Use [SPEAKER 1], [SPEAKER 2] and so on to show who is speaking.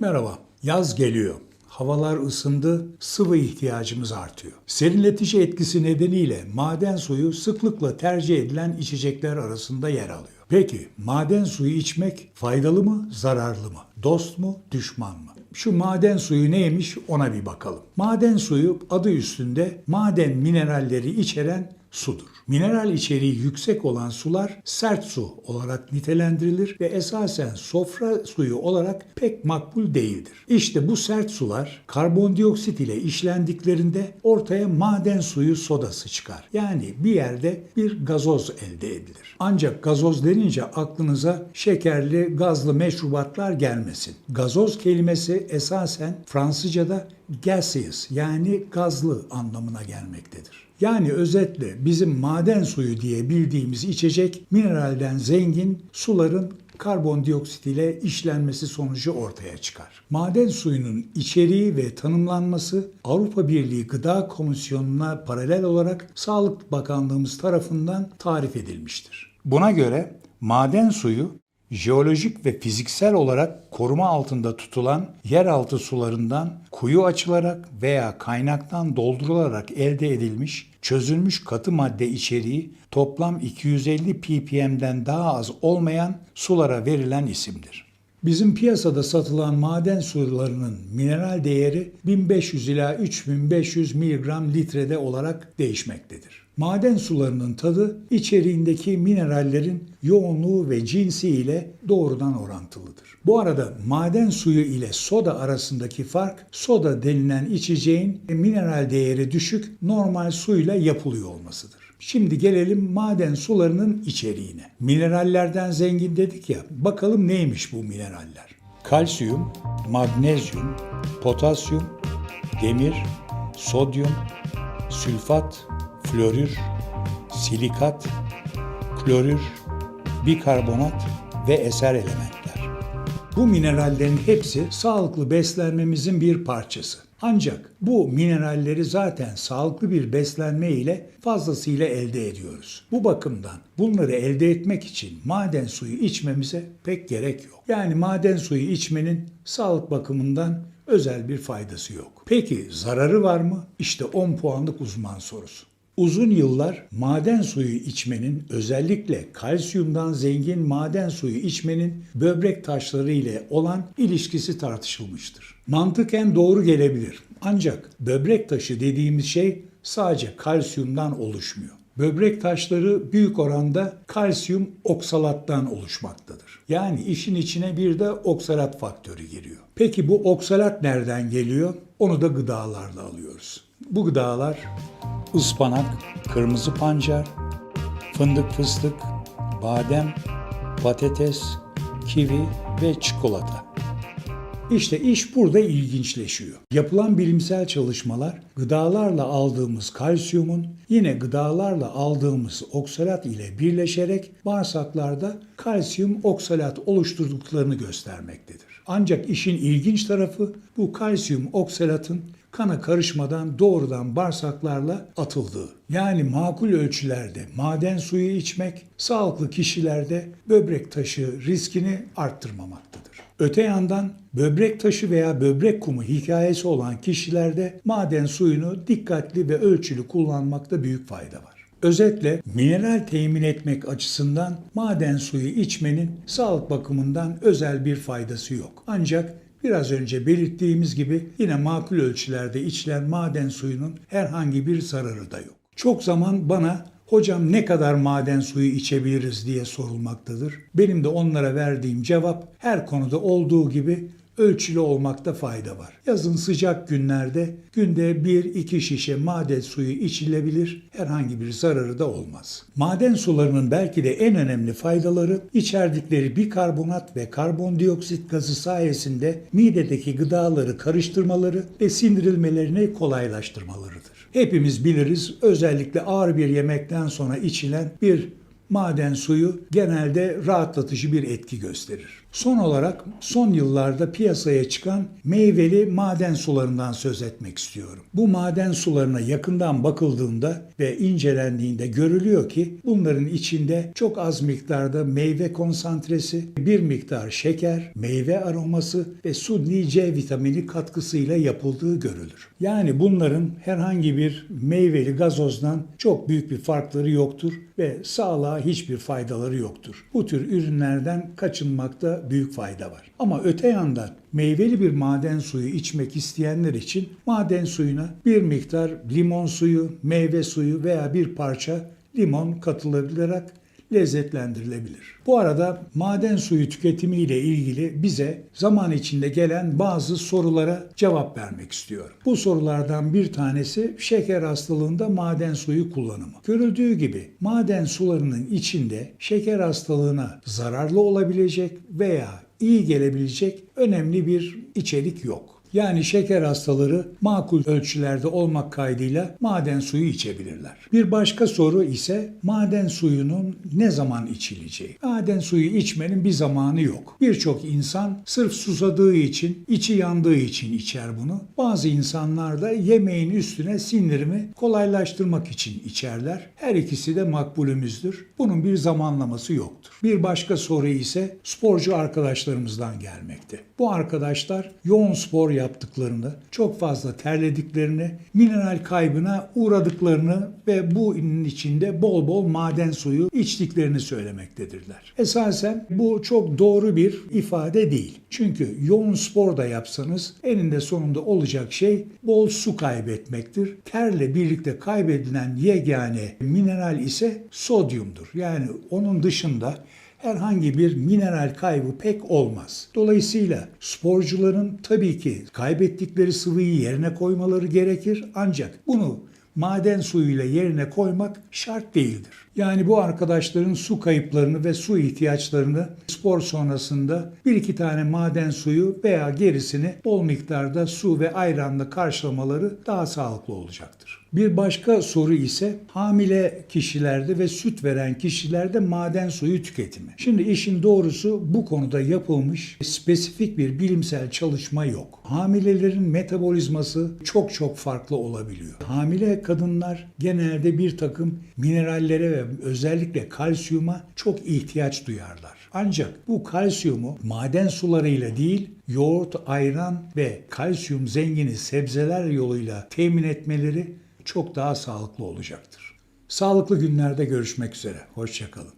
[SPEAKER 1] Merhaba. Yaz geliyor. Havalar ısındı, sıvı ihtiyacımız artıyor. Serinletici etkisi nedeniyle maden suyu sıklıkla tercih edilen içecekler arasında yer alıyor. Peki maden suyu içmek faydalı mı, zararlı mı? Dost mu, düşman mı? Şu maden suyu neymiş ona bir bakalım. Maden suyu adı üstünde maden mineralleri içeren sudur. Mineral içeriği yüksek olan sular sert su olarak nitelendirilir ve esasen sofra suyu olarak pek makbul değildir. İşte bu sert sular karbondioksit ile işlendiklerinde ortaya maden suyu sodası çıkar. Yani bir yerde bir gazoz elde edilir. Ancak gazoz denince aklınıza şekerli, gazlı meşrubatlar gelmesin. Gazoz kelimesi esasen Fransızca'da gaseous yani gazlı anlamına gelmektedir. Yani özetle bizim maden suyu diye bildiğimiz içecek mineralden zengin suların karbondioksit ile işlenmesi sonucu ortaya çıkar. Maden suyunun içeriği ve tanımlanması Avrupa Birliği Gıda Komisyonu'na paralel olarak Sağlık Bakanlığımız tarafından tarif edilmiştir. Buna göre maden suyu jeolojik ve fiziksel olarak koruma altında tutulan yeraltı sularından kuyu açılarak veya kaynaktan doldurularak elde edilmiş çözülmüş katı madde içeriği toplam 250 ppm'den daha az olmayan sulara verilen isimdir. Bizim piyasada satılan maden sularının mineral değeri 1500 ila 3500 mg litrede olarak değişmektedir. Maden sularının tadı içeriğindeki minerallerin yoğunluğu ve cinsi ile doğrudan orantılıdır. Bu arada maden suyu ile soda arasındaki fark soda denilen içeceğin mineral değeri düşük normal suyla yapılıyor olmasıdır. Şimdi gelelim maden sularının içeriğine. Minerallerden zengin dedik ya, bakalım neymiş bu mineraller? Kalsiyum, magnezyum, potasyum, demir, sodyum, sülfat, florür, silikat, klorür, bikarbonat ve eser elementler. Bu minerallerin hepsi sağlıklı beslenmemizin bir parçası. Ancak bu mineralleri zaten sağlıklı bir beslenme ile fazlasıyla elde ediyoruz. Bu bakımdan bunları elde etmek için maden suyu içmemize pek gerek yok. Yani maden suyu içmenin sağlık bakımından özel bir faydası yok. Peki zararı var mı? İşte 10 puanlık uzman sorusu. Uzun yıllar maden suyu içmenin özellikle kalsiyumdan zengin maden suyu içmenin böbrek taşları ile olan ilişkisi tartışılmıştır. Mantıken doğru gelebilir. Ancak böbrek taşı dediğimiz şey sadece kalsiyumdan oluşmuyor. Böbrek taşları büyük oranda kalsiyum oksalattan oluşmaktadır. Yani işin içine bir de oksalat faktörü giriyor. Peki bu oksalat nereden geliyor? Onu da gıdalarla alıyoruz. Bu gıdalar ıspanak, kırmızı pancar, fındık fıstık, badem, patates, kivi ve çikolata. İşte iş burada ilginçleşiyor. Yapılan bilimsel çalışmalar gıdalarla aldığımız kalsiyumun yine gıdalarla aldığımız oksalat ile birleşerek bağırsaklarda kalsiyum oksalat oluşturduklarını göstermektedir. Ancak işin ilginç tarafı bu kalsiyum oksalatın kana karışmadan doğrudan bağırsaklarla atıldığı. Yani makul ölçülerde maden suyu içmek sağlıklı kişilerde böbrek taşı riskini arttırmamaktadır. Öte yandan böbrek taşı veya böbrek kumu hikayesi olan kişilerde maden suyunu dikkatli ve ölçülü kullanmakta büyük fayda var. Özetle mineral temin etmek açısından maden suyu içmenin sağlık bakımından özel bir faydası yok. Ancak Biraz önce belirttiğimiz gibi yine makul ölçülerde içilen maden suyunun herhangi bir zararı da yok. Çok zaman bana hocam ne kadar maden suyu içebiliriz diye sorulmaktadır. Benim de onlara verdiğim cevap her konuda olduğu gibi ölçülü olmakta fayda var. Yazın sıcak günlerde günde 1-2 şişe maden suyu içilebilir, herhangi bir zararı da olmaz. Maden sularının belki de en önemli faydaları içerdikleri bikarbonat ve karbondioksit gazı sayesinde midedeki gıdaları karıştırmaları ve sindirilmelerini kolaylaştırmalarıdır. Hepimiz biliriz özellikle ağır bir yemekten sonra içilen bir maden suyu genelde rahatlatıcı bir etki gösterir. Son olarak son yıllarda piyasaya çıkan meyveli maden sularından söz etmek istiyorum. Bu maden sularına yakından bakıldığında ve incelendiğinde görülüyor ki bunların içinde çok az miktarda meyve konsantresi, bir miktar şeker, meyve aroması ve sudni C vitamini katkısıyla yapıldığı görülür. Yani bunların herhangi bir meyveli gazozdan çok büyük bir farkları yoktur ve sağlığa hiçbir faydaları yoktur. Bu tür ürünlerden kaçınmakta büyük fayda var. Ama öte yandan meyveli bir maden suyu içmek isteyenler için maden suyuna bir miktar limon suyu, meyve suyu veya bir parça limon katılabilerek lezzetlendirilebilir. Bu arada maden suyu tüketimi ile ilgili bize zaman içinde gelen bazı sorulara cevap vermek istiyorum. Bu sorulardan bir tanesi şeker hastalığında maden suyu kullanımı. Görüldüğü gibi maden sularının içinde şeker hastalığına zararlı olabilecek veya iyi gelebilecek önemli bir içerik yok. Yani şeker hastaları makul ölçülerde olmak kaydıyla maden suyu içebilirler. Bir başka soru ise maden suyunun ne zaman içileceği. Maden suyu içmenin bir zamanı yok. Birçok insan sırf susadığı için, içi yandığı için içer bunu. Bazı insanlar da yemeğin üstüne sindirimi kolaylaştırmak için içerler. Her ikisi de makbulümüzdür. Bunun bir zamanlaması yoktur. Bir başka soru ise sporcu arkadaşlarımızdan gelmekte. Bu arkadaşlar yoğun spor yaptıklarında çok fazla terlediklerini, mineral kaybına uğradıklarını ve bunun içinde bol bol maden suyu içtiklerini söylemektedirler. Esasen bu çok doğru bir ifade değil. Çünkü yoğun spor da yapsanız eninde sonunda olacak şey bol su kaybetmektir. Terle birlikte kaybedilen yegane mineral ise sodyumdur. Yani onun dışında herhangi bir mineral kaybı pek olmaz. Dolayısıyla sporcuların tabii ki kaybettikleri sıvıyı yerine koymaları gerekir ancak bunu maden suyuyla yerine koymak şart değildir. Yani bu arkadaşların su kayıplarını ve su ihtiyaçlarını spor sonrasında bir iki tane maden suyu veya gerisini bol miktarda su ve ayranla karşılamaları daha sağlıklı olacaktır. Bir başka soru ise hamile kişilerde ve süt veren kişilerde maden suyu tüketimi. Şimdi işin doğrusu bu konuda yapılmış spesifik bir bilimsel çalışma yok. Hamilelerin metabolizması çok çok farklı olabiliyor. Hamile kadınlar genelde bir takım minerallere ve özellikle kalsiyuma çok ihtiyaç duyarlar. Ancak bu kalsiyumu maden sularıyla değil, yoğurt, ayran ve kalsiyum zengini sebzeler yoluyla temin etmeleri çok daha sağlıklı olacaktır. Sağlıklı günlerde görüşmek üzere. Hoşçakalın.